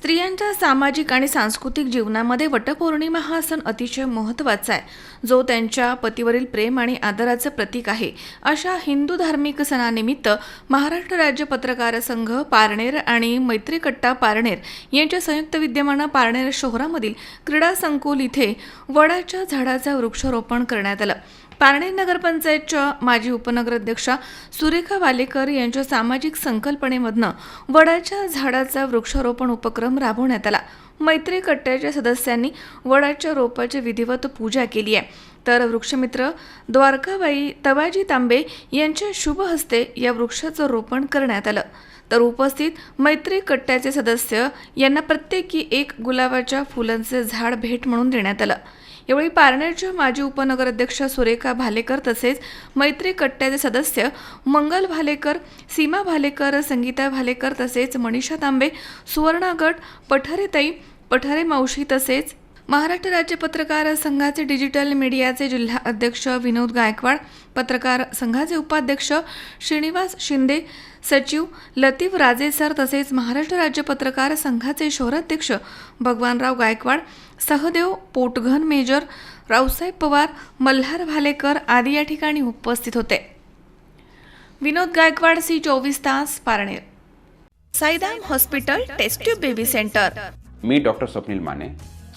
स्त्रियांच्या सामाजिक आणि सांस्कृतिक जीवनामध्ये वटपौर्णिमा हा सण अतिशय महत्त्वाचा आहे. जो त्यांच्या पतीवरील प्रेम आणि आदराचं प्रतीक आहे. अशा हिंदू धार्मिक सणानिमित्त महाराष्ट्र राज्य पत्रकार संघ पारनेर आणि मैत्रीकट्टा पारनेर यांच्या संयुक्त विद्यमानं पारनेर शहरामधील क्रीडा संकुल इथे वडाच्या झाडाचं वृक्षारोपण करण्यात आलं. पारनेर नगरपंचायतच्या माजी उपनगराध्यक्षा सुरेखा वालेकर यांच्या सामाजिक संकल्पनेमधनं वडाच्या झाडाचा वृक्षारोपण उपक्रम राबवण्यात आला. मैत्री कट्ट्याच्या सदस्यांनी वडाच्या रोपाची विधिवत पूजा केली आहे. तर वृक्षमित्र द्वारकाबाई तबाजी तांबे यांच्या शुभ हस्ते या वृक्षाचं रोपण करण्यात आलं. तर उपस्थित मैत्री कट्ट्याचे सदस्य यांना प्रत्येकी एक गुलाबाच्या फुलांचे झाड भेट म्हणून देण्यात आलं. यावेळी पारनेरच्या माजी उपनगराध्यक्ष सुरेखा भालेकर तसेच मैत्री कट्ट्याचे सदस्य मंगल भालेकर सीमा भालेकर संगीता भालेकर तसेच मनीषा तांबे सुवर्णागट पठारेताई पठारे मावशी तसेच महाराष्ट्र राज्य पत्रकार संघाचे डिजिटल मीडियाचे जिल्हा अध्यक्ष विनोद गायकवाड पत्रकार संघाचे उपाध्यक्ष श्रीनिवास शिंदे सचिव लतीफ राजे सर तसेच महाराष्ट्र राज्य पत्रकार संघाचे शहराध्यक्ष भगवानराव गायकवाड सहदेव पोटघन मेजर रावसाहेब पवार मल्हार भालेकर आदी या ठिकाणी उपस्थित होते. विनोद गायकवाड सी चोवीस तास Parner. Saidam hospital test tube baby centre. मी डॉक्टर स्वप्नील माने.